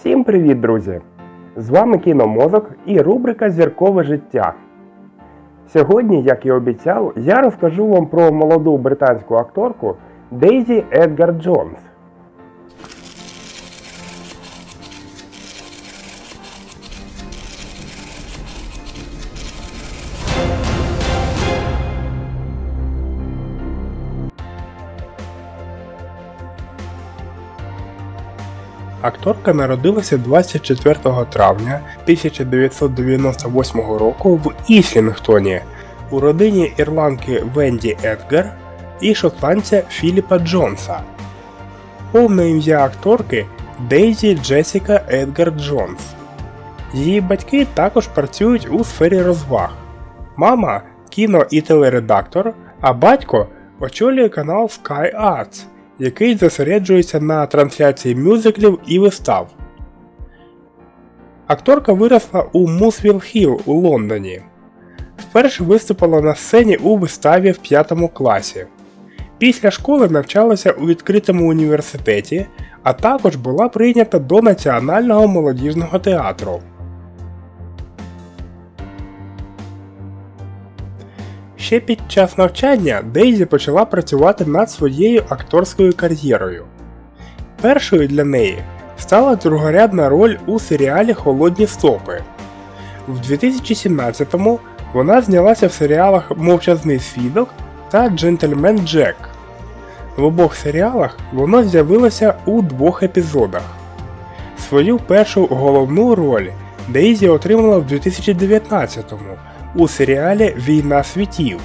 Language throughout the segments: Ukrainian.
Всім привіт, друзі! З вами Кіномозок і рубрика Зіркове життя. Сьогодні, як і обіцяв, я розкажу вам про молоду британську акторку Дейзі Едгар Джонс. Акторка народилася 24 травня 1998 року в Іслінгтоні у родині ірландки Венді Едгар і шотландця Філіпа Джонса. Повне ім'я акторки Дейзі Джесіка Едгар Джонс. Її батьки також працюють у сфері розваг. Мама кіно і телередактор, а батько очолює канал Sky Arts, який зосереджується на трансляції мюзиклів і вистав. Акторка виросла у Мусвіл Хілл у Лондоні. Вперше виступила на сцені у виставі в 5 класі. Після школи навчалася у відкритому університеті, а також була прийнята до Національного молодіжного театру. Ще під час навчання Дейзі почала працювати над своєю акторською кар'єрою. Першою для неї стала другорядна роль у серіалі Холодні стопи. В 2017-му вона знялася в серіалах Мовчазний свідок та Джентльмен Джек. В обох серіалах вона з'явилася у двох епізодах. Свою першу головну роль Дейзі отримала в 2019-му у серіалі Війна світів,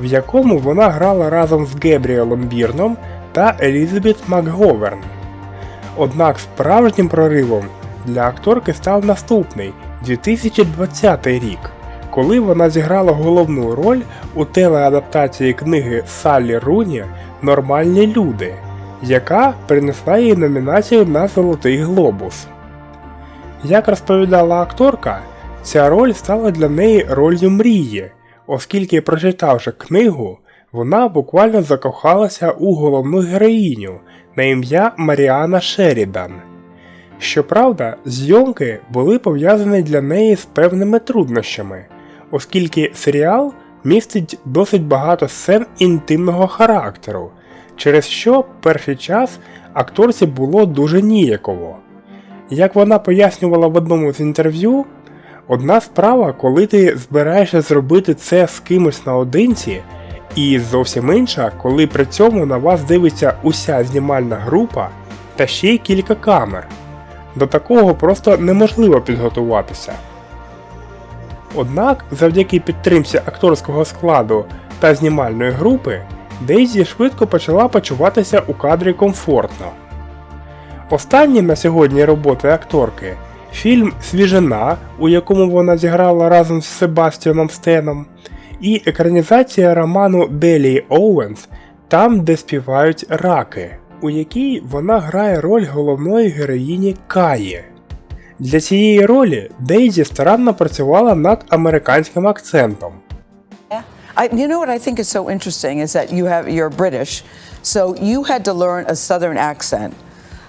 в якому вона грала разом з Гебріелом Бірном та Елізабет Макговерн. Однак справжнім проривом для акторки став наступний 2020 рік, коли вона зіграла головну роль у телеадаптації книги Саллі Руні Нормальні люди, яка принесла їй номінацію на Золотий Глобус. Як розповідала акторка, ця роль стала для неї ролью мрії, оскільки, прочитавши книгу, вона буквально закохалася у головну героїню на ім'я Маріана Шерідан. Щоправда, зйомки були пов'язані для неї з певними труднощами, оскільки серіал містить досить багато сцен інтимного характеру, через що перший час акторці було дуже ніяково. Як вона пояснювала в одному з інтерв'ю, одна справа, коли ти збираєшся зробити це з кимось наодинці, і зовсім інша, коли при цьому на вас дивиться уся знімальна група та ще й кілька камер. До такого просто неможливо підготуватися. Однак, завдяки підтримці акторського складу та знімальної групи, Дейзі швидко почала почуватися у кадрі комфортно. Останні на сьогодні роботи акторки фільм Свіжина, у якому вона зіграла разом з Себастьяном Стеном, і екранізація роману Делі Оуенс Там, де співають раки, у якій вона грає роль головної героїні Каї. Для цієї ролі Дейзі старанно працювала над американським акцентом. I, you know what I think is so interesting is that you have you're British, so you had to learn a Southern accent.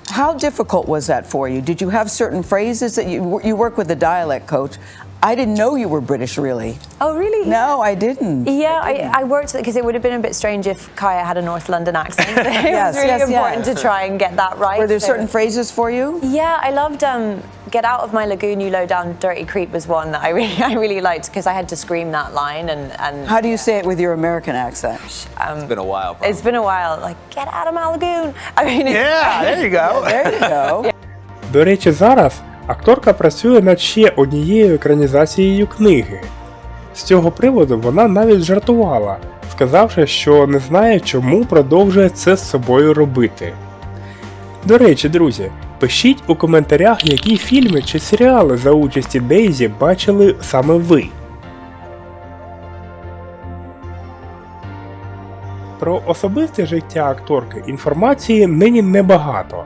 How difficult was that for you? Did you have certain phrases that you you work with a dialect coach? I didn't know you were British, really. Oh, really? No, I didn't. Yeah, I, I worked because it would have been a bit strange if Kaya had a North London accent. it Yes, was really yes, important yes. to try and get that right. Were there so- certain phrases for you? Yeah, I loved um, "Get Out of My Lagoon, You Low Down Dirty Creep" was one that I really, I really liked because I had to scream that line and and. How do you say it with your American accent? Um, It's been a while. it's been a while. Like, get out of my lagoon. I mean, Yeah, there you go. There you go. До речі, зараз акторка працює над ще однією екранізацією книги. З цього приводу вона навіть жартувала, сказавши, що не знає, чому продовжує це з собою робити. До речі, друзі, пишіть у коментарях, які фільми чи серіали за участі Дейзі бачили саме ви. Про особисте життя акторки інформації нині небагато.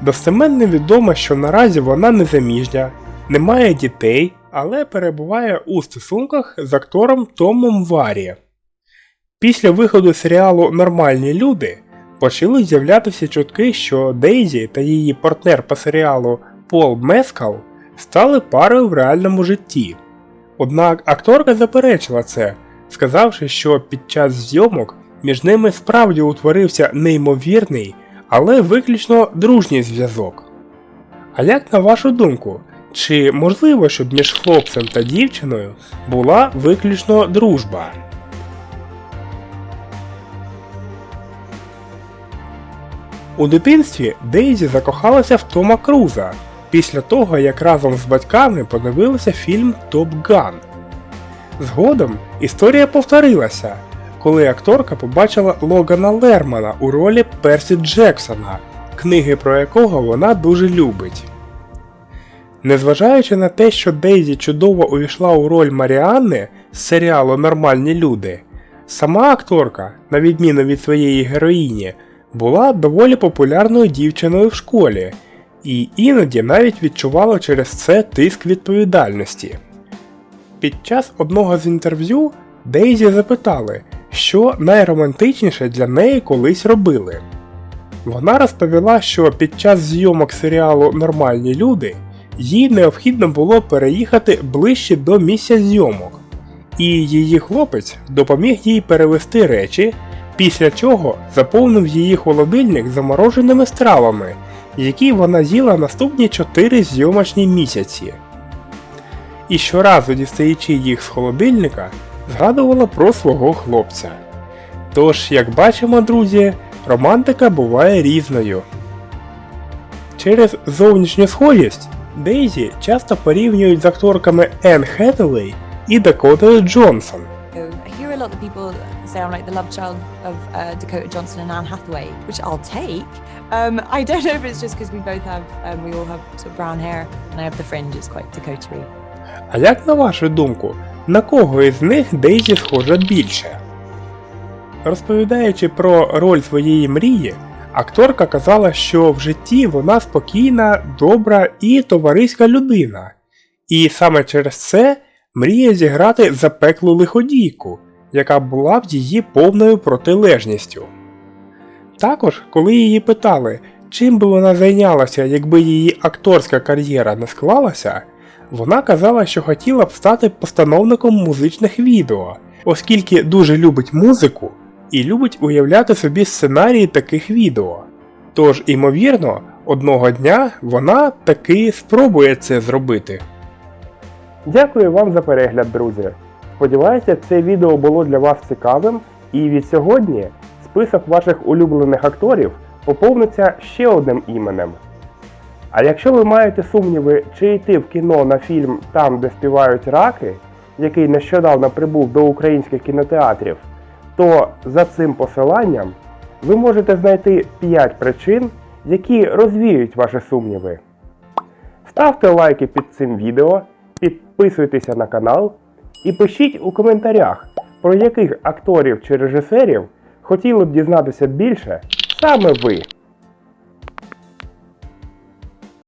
Достеменно відомо, що наразі вона незаміжня, не має дітей, але перебуває у стосунках з актором Томом Варі. Після виходу серіалу Нормальні люди почали з'являтися чутки, що Дейзі та її партнер по серіалу Пол Мескал стали парою в реальному житті. Однак акторка заперечила це, сказавши, що під час зйомок між ними справді утворився неймовірний, але виключно дружній зв'язок. А як на вашу думку, чи можливо, щоб між хлопцем та дівчиною була виключно дружба? У дитинстві Дейзі закохалася в Тома Круза після того, як разом з батьками подивилися фільм Топ Ган. Згодом історія повторилася, коли акторка побачила Логана Лермана у ролі Персі Джексона, книги про якого вона дуже любить. Незважаючи на те, що Дейзі чудово увійшла у роль Маріанни з серіалу Нормальні люди, сама акторка, на відміну від своєї героїні, була доволі популярною дівчиною в школі, і іноді навіть відчувала через це тиск відповідальності. Під час одного з інтерв'ю Дейзі запитали, що найромантичніше для неї колись робили. Вона розповіла, що під час зйомок серіалу Нормальні люди їй необхідно було переїхати ближче до місця зйомок, і її хлопець допоміг їй перевести речі, після чого заповнив її холодильник замороженими стравами, які вона їла наступні 4 зйомочні місяці. І щоразу дістаючи їх з холодильника, згадувала про свого хлопця. Тож, як бачимо, друзі, романтика буває різною. Через зовнішню схожість Дейзі часто порівнюють з акторками Енн Хетелей і Дакотою Джонсон. I hear a lot that people say I'm like the love child of uh, Dakota Johnson and Anne Hathaway, which I'll take. Um, I don't know if it's just because we both have, um, we all have sort of brown hair, and I have the fringe. It's quite Dakota-y. А як на вашу думку, на кого із них Дейзі схожа більше? Розповідаючи про роль своєї мрії, акторка казала, що в житті вона спокійна, добра і товариська людина, і саме через це мріє зіграти запеклу лиходійку, яка була б її повною протилежністю. Також, коли її питали, чим би вона зайнялася, якби її акторська кар'єра не склалася, вона казала, що хотіла б стати постановником музичних відео, оскільки дуже любить музику і любить уявляти собі сценарії таких відео. Тож, імовірно, одного дня вона таки спробує це зробити. Дякую вам за перегляд, друзі. Сподіваюся, це відео було для вас цікавим, і від сьогодні список ваших улюблених акторів поповниться ще одним іменем. А якщо ви маєте сумніви, чи йти в кіно на фільм Там, де співають раки, який нещодавно прибув до українських кінотеатрів, то за цим посиланням ви можете знайти 5 причин, які розвіють ваші сумніви. Ставте лайки під цим відео, підписуйтеся на канал і пишіть у коментарях, про яких акторів чи режисерів хотіли б дізнатися більше саме ви.